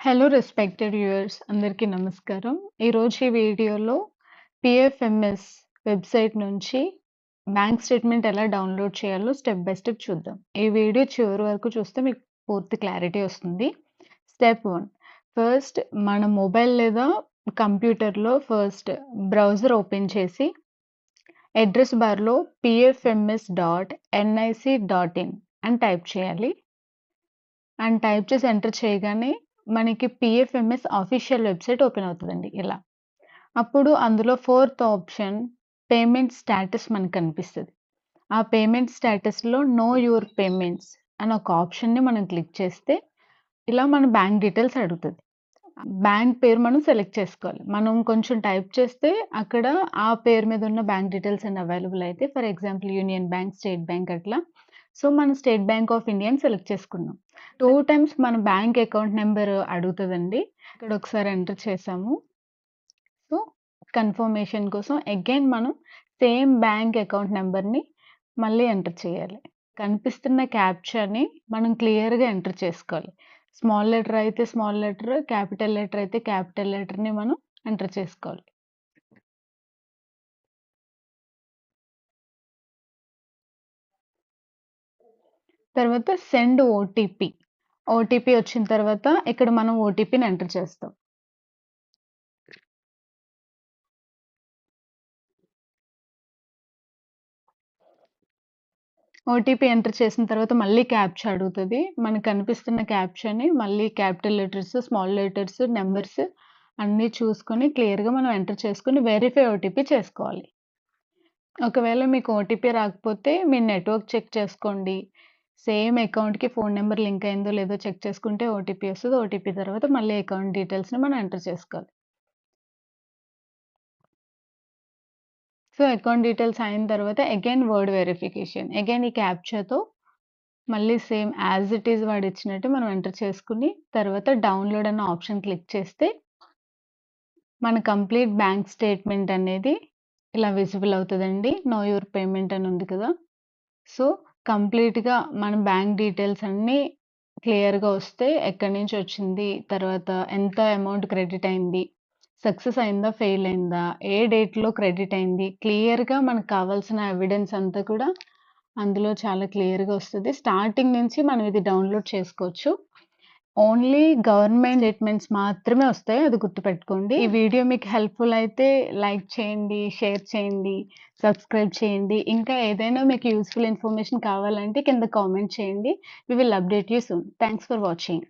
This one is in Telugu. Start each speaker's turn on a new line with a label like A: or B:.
A: హలో రెస్పెక్టెడ్ వ్యూయర్స్ అందరికీ నమస్కారం. ఈరోజు ఈ వీడియోలో పిఎఫ్ఎంఎస్ వెబ్‌సైట్ నుంచి బ్యాంక్ స్టేట్‌మెంట్ ఎలా డౌన్‌లోడ్ చేయాలో స్టెప్ బై స్టెప్ చూద్దాం. ఈ వీడియో చివరి వరకు చూస్తే మీకు పూర్తి క్లారిటీ వస్తుంది. స్టెప్ వన్ ఫస్ట్ మన మొబైల్ లేదా కంప్యూటర్‌లో ఫస్ట్ బ్రౌజర్ ఓపెన్ చేసి అడ్రస్ బార్‌లో PFMS dot NIC dot in అని టైప్ చేయాలి. అండ్ టైప్ చేసి ఎంటర్ చేయగానే మనకి పిఎఫ్ఎంఎస్ ఆఫీషియల్ వెబ్‌సైట్ ఓపెన్ అవుతుందండి ఇలా. అప్పుడు అందులో ఫోర్త్ ఆప్షన్ పేమెంట్ స్టేటస్ మనకు కనిపిస్తుంది ఆ పేమెంట్ స్టేటస్‌లో నో యువర్ పేమెంట్స్ అని ఒక ఆప్షన్‌ని మనం క్లిక్ చేస్తే ఇలా మన బ్యాంక్ డీటెయిల్స్ అడుగుతుంది బ్యాంక్ పేరు మనం సెలెక్ట్ చేసుకోవాలి. మనం కొంచెం టైప్ చేస్తే అక్కడ ఆ పేరు మీద ఉన్న బ్యాంక్ డీటెయిల్స్ అన్ని అవైలబుల్ అయితే for example union bank, state bank అట్లా. సో, మనం స్టేట్ బ్యాంక్ ఆఫ్ ఇండియా అని సెలెక్ట్ చేసుకున్నాం. 2 టైమ్స్ మన బ్యాంక్ అకౌంట్ నంబర్ అడుగుతదండి. ఇక్కడ ఒకసారి ఎంటర్ చేసాము. సో, కన్ఫర్మేషన్ కోసం అగైన్ మనం సేమ్ బ్యాంక్ అకౌంట్ నంబర్‌ని మళ్ళీ ఎంటర్ చేయాలి. కనిపిస్తున్న క్యాప్చాని మనం క్లియర్‌గా ఎంటర్ చేసుకోవాలి. స్మాల్ లెటర్ అయితే స్మాల్ లెటర్, క్యాపిటల్ లెటర్ అయితే క్యాపిటల్ లెటర్‌ని మనం ఎంటర్ చేసుకోవాలి. తర్వాత సెండ్ ఓటీపీ. ఓటీపీ వచ్చిన తర్వాత ఇక్కడ మనం ఓటీపీని ఎంటర్ చేస్తాం. ఓటీపీ ఎంటర్ చేసిన తర్వాత మళ్ళీ క్యాప్చా అడుగుతుంది మనకు కనిపిస్తున్న క్యాప్చాని మళ్ళీ capital letters, small letters, numbers అన్నీ చూసుకొని క్లియర్‌గా మనం ఎంటర్ చేసుకొని వెరిఫై ఓటీపీ చేసుకోవాలి. ఒకవేళ మీకు ఓటీపీ రాకపోతే మీ నెట్వర్క్ చెక్ చేసుకోండి. సేమ్ అకౌంట్‌కి ఫోన్ నంబర్ లింక్ అయిందో లేదో చెక్ చేసుకుంటే ఓటీపీ వస్తది. ఓటీపీ తర్వాత మళ్ళీ అకౌంట్ డీటెయిల్స్‌ని మనం ఎంటర్ చేసుకోవాలి. సో, అకౌంట్ డీటెయిల్స్ అయిన తర్వాత అగైన్ వర్డ్ వెరిఫికేషన్. అగైన్ ఈ క్యాప్చాతో మళ్ళీ సేమ్ యాజ్ ఇట్ ఈజ్ వాడిచ్చినట్టు మనం ఎంటర్ చేసుకుని తర్వాత డౌన్‌లోడ్ అన్న ఆప్షన్ క్లిక్ చేస్తే మన కంప్లీట్ బ్యాంక్ స్టేట్‌మెంట్ అనేది ఇలా విజిబుల్ అవుతదండి. నో యువర్ పేమెంట్ అని ఉంది కదా! సో, కంప్లీట్‌గా మన బ్యాంక్ డీటెయిల్స్ అన్నీ క్లియర్‌గా వస్తే ఎక్కడి నుంచి వచ్చింది, తర్వాత ఎంత అమౌంట్ క్రెడిట్ అయింది, సక్సెస్ అయిందా, ఫెయిల్ అయిందా, ఏ డేట్‌లో క్రెడిట్ అయింది, క్లియర్‌గా మనకు కావాల్సిన ఎవిడెన్స్ అంతా కూడా అందులో చాలా క్లియర్‌గా వస్తది. స్టార్టింగ్ నుంచి మనం ఇది డౌన్‌లోడ్ చేసుకోవచ్చు. ఓన్లీ గవర్నమెంట్ స్టేట్‌మెంట్స్ మాత్రమే వస్తాయి. అది గుర్తుపెట్టుకోండి. ఈ వీడియో మీకు హెల్ప్‌ఫుల్ అయితే లైక్ చేయండి, షేర్ చేయండి, సబ్స్క్రైబ్ చేయండి. ఇంకా ఏదైనా మీకు యూజ్‌ఫుల్ ఇన్ఫర్మేషన్ కావాలంటే కింద కామెంట్ చేయండి. We will update you soon. Thanks for watching.